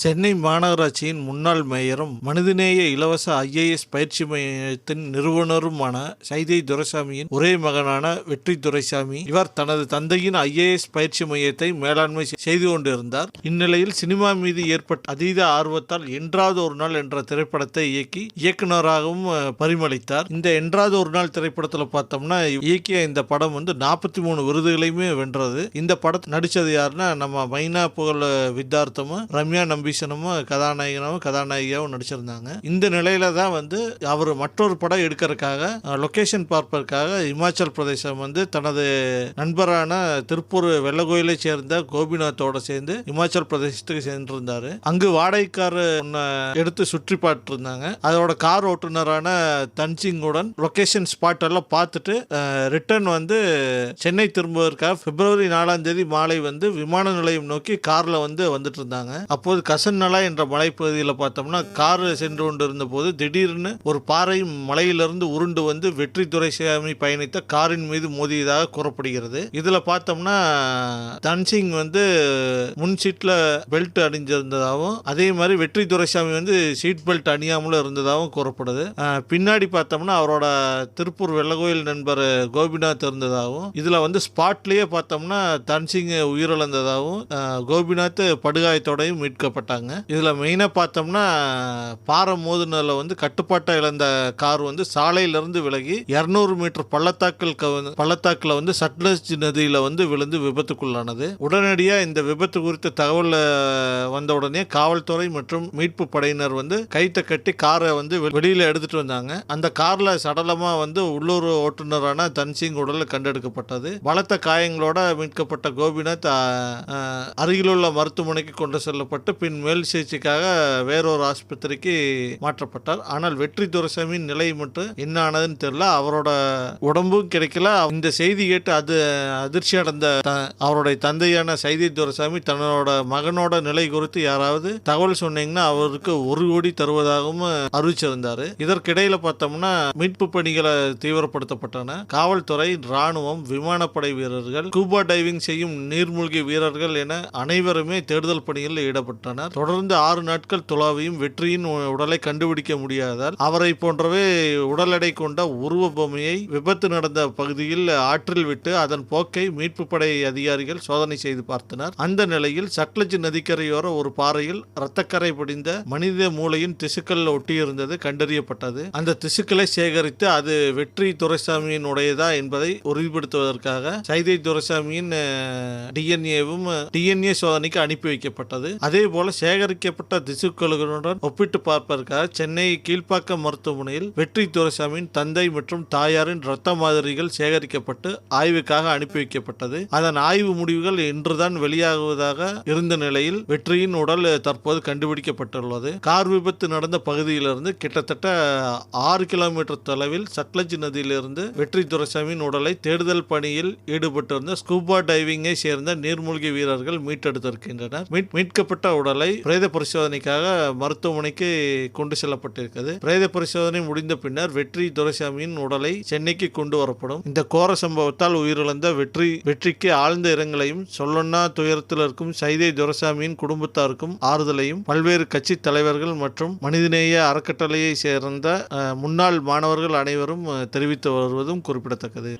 சென்னை மாநகராட்சியின் முன்னாள் மேயரும் மனிதநேய இலவச ஐஏஎஸ் பயிற்சி மையத்தின் நிறுவனருமான சைதை துரைசாமியின் ஒரே மகனான வெற்றி துரைசாமி இவர் தனது தந்தையின் ஐஏஎஸ் பயிற்சி மையத்தை மேலாண்மை செய்து கொண்டிருந்தார். இந்நிலையில் சினிமா மீது ஏற்பட்ட அதீத ஆர்வத்தால் என்றாவது ஒரு நாள் என்ற திரைப்படத்தை இயக்கி இயக்குனராகவும் பரிமளித்தார். இந்த என்றாவது ஒரு நாள் திரைப்படத்தில் பார்த்தோம்னா இயக்கிய இந்த படம் வந்து நாற்பத்தி மூணு விருதுகளையுமே வென்றது. இந்த படத்தை நடித்தது யாருன்னா நம்ம மைனா புகழ் வித்தார்த்தமும் ரம்யா நம்பி நம்பீசனும் கதாநாயகனும் கதாநாயகியாவும் நடிச்சிருந்தாங்க. இந்த நிலையில தான் வந்து அவர் மற்றொரு படம் எடுக்கிறதுக்காக லொக்கேஷன் பார்ப்பதற்காக இமாச்சல் பிரதேசம் வந்து தனது நண்பரான திருப்பூர் வெள்ளகோயிலை சேர்ந்த கோபிநாத்தோட சேர்ந்து இமாச்சல் பிரதேசத்துக்கு சென்றிருந்தாரு. அங்கு வாடகைக்கார் எடுத்து சுற்றி பார்த்துருந்தாங்க. அதோட கார் ஓட்டுநரான தன்சிங்குடன் லொக்கேஷன் ஸ்பாட் எல்லாம் பார்த்துட்டு ரிட்டர்ன் வந்து சென்னை திரும்புவதற்காக பிப்ரவரி நாலாம் தேதி மாலை வந்து விமான நிலையம் நோக்கி கார்ல வந்து வந்துட்டு இருந்தாங்க. அப்போது கசன்னலா என்ற மலைப்பகுதியில் பார்த்தோம்னா கார் சென்று கொண்டிருந்த போது திடீர்னு ஒரு பாறை மலையிலிருந்து உருண்டு வந்து வெற்றி துரைசாமி பயணித்த காரின் மீது மோதியதாக கூறப்படுகிறது. இதுல பார்த்தோம்னா தன்சிங் வந்து முன் சீட்ல பெல்ட் அணிஞ்சிருந்ததாகவும் அதே மாதிரி வெற்றி துரைசாமி வந்து சீட் பெல்ட் அணியாமலும் இருந்ததாகவும் கூறப்படுது. பின்னாடி பார்த்தோம்னா அவரோட திருப்பூர் வெள்ளகோயில் நண்பர் கோபிநாத் இருந்ததாகவும் இதுல வந்து ஸ்பாட்லயே பார்த்தோம்னா தன்சிங் உயிரிழந்ததாகவும் கோபிநாத் படுகாயத்தோடையும் மீட்கப்பட்டாங்க இதில் மெயினாக பார்த்தோம்னா பாறை மோதினதில் வந்து கட்டுப்பாட்டை இழந்த கார் வந்து சாலையிலிருந்து விலகி இரநூறு மீட்டர் பள்ளத்தாக்கில் வந்து சட்லஜ் நதியில் வந்து விழுந்து விபத்துக்குள்ளானது. உடனடியாக இந்த விபத்து குறித்த தகவல் வந்த உடனே காவல்துறை மற்றும் மீட்பு படையினர் வந்து கைத்தை கட்டி காரை வந்து வெ- எடுத்துட்டு வந்தாங்க. அந்த காரில் சடலமாக வந்து உள்ளூர் ஓட்டுநரான தன்சிங் உடல் கண்டெடுக்கப்பட்டது. பலத்த காயங்களோட மீட்கப்பட்ட கோபிநாத் அருகிலுள்ள மருத்துவமனைக்கு கொண்டு செல்லப்பட்டு பின் மேல் சிகிச்சைக்காக வேறொரு ஆஸ்பத்திரிக்கு மாற்றப்பட்டார். ஆனால் வெற்றி துரசாமியின் நிலை மட்டும் என்ன ஆனதுன்னு தெரியல. அவரோட உடம்பும் கிடைக்கல. இந்த செய்தி கேட்டு அது அதிர்ச்சி அடைந்த அவருடைய தந்தையான சைதி துரசாமி தன்னோட மகனோட நிலை குறித்து யாராவது தகவல் சொன்னீங்கன்னா அவருக்கு ஒரு கோடி தருவதாகவும் அறிவிச்சிருந்தாரு. இதற்கிடையில பார்த்தோம்னா மீட்பு பணிகளை தீவிரப்படுத்தப்பட்டன. காவல்துறை ராணுவம் விமானப்படை வீரர்கள் ஸ்கூபா டைவிங் செய்யும் நீர்மூழ்கி வீரர்கள் என அனைவருமே தேடுதல் பணியில் ஈடுபட்டனர். தொடர்ந்து ஆறு நாட்கள் துளாவியும் வெற்றியின் உடலை கண்டுபிடிக்க முடியாதால் அவரை போன்றவே உடல் எடை கொண்ட உருவ பொம்மையை விபத்து நடந்த பகுதியில் ஆற்றில் விட்டு அதன் போக்கை மீட்பு படை அதிகாரிகள் சோதனை செய்து பார்த்தனர். அந்த நிலையில் சட்லஜ் நதிக்கரையோர ஒரு பாறையில் இரத்தக்கரை படிந்த மனித மூளையின் திசுக்கள் ஒட்டியிருந்தது கண்டறியப்பட்டது. அந்த திசுக்களை சேகரித்து அது வெற்றி துரைசாமியின் உடையதா என்பதை உறுதிப்படுத்துவதற்காக சைதை துரைசாமியின் டிஎன்ஏவும் டிஎன்ஏ சோதனைக்கு அனுப்பி வைக்கப்பட்டது. அதே போல சேகரிக்கப்பட்ட திசுக்களுடன் ஒப்பிட்டு பார்ப்பதற்காக சென்னை கீழ்ப்பாக்கம் மருத்துவமனையில் வெற்றி துரைசாமியின் தந்தை மற்றும் தாயாரின் இரத்த மாதிரிகள் சேகரிக்கப்பட்டு ஆய்வுக்காக அனுப்பி வைக்கப்பட்டது. அதன் ஆய்வு முடிவுகள் இன்றுதான் வெளியாகுவதாக இருந்த நிலையில் வெற்றியின் உடல் தற்போது கண்டுபிடிக்கப்பட்டுள்ளது. கார் விபத்து நடந்த பகுதியிலிருந்து கிட்டத்தட்ட ஆறு கிலோமீட்டர் தொலைவில் சட்லஜ் நதியிலிருந்து வெற்றி துரைசாமியின் உடலை தேடுதல் பணியில் ஈடுபட்டிருந்த ஸ்கூபா டைவிங்கை சேர்ந்த நீர்மூழ்கி வீரர்கள் மீட்டெடுத்திருக்கின்றனர். மீட்கப்பட்ட உடலை பிரேத பரிசோதனைக்காக மருத்துவமனைக்கு கொண்டு செல்லப்பட்டிருக்கிறது. பிரேத பரிசோதனை முடிந்த பின்னர் வெற்றி துரைசாமியின் உடலை சென்னைக்கு கொண்டு வரப்படும். இந்த கோர சம்பவத்தால் உயிரிழந்த வெற்றி வெற்றிக்கு ஆழ்ந்த இரங்கலையும் சொல்லொன்னா துயரத்தில் இருக்கும் சைதை துரைசாமியின் குடும்பத்தாருக்கும் ஆறுதலையும் பல்வேறு கட்சி தலைவர்கள் மற்றும் மனிதநேய அறக்கட்டளையை சேர்ந்த முன்னாள் மாணவர்கள் அனைவரும் தெரிவித்து வருவதும் குறிப்பிடத்தக்கது.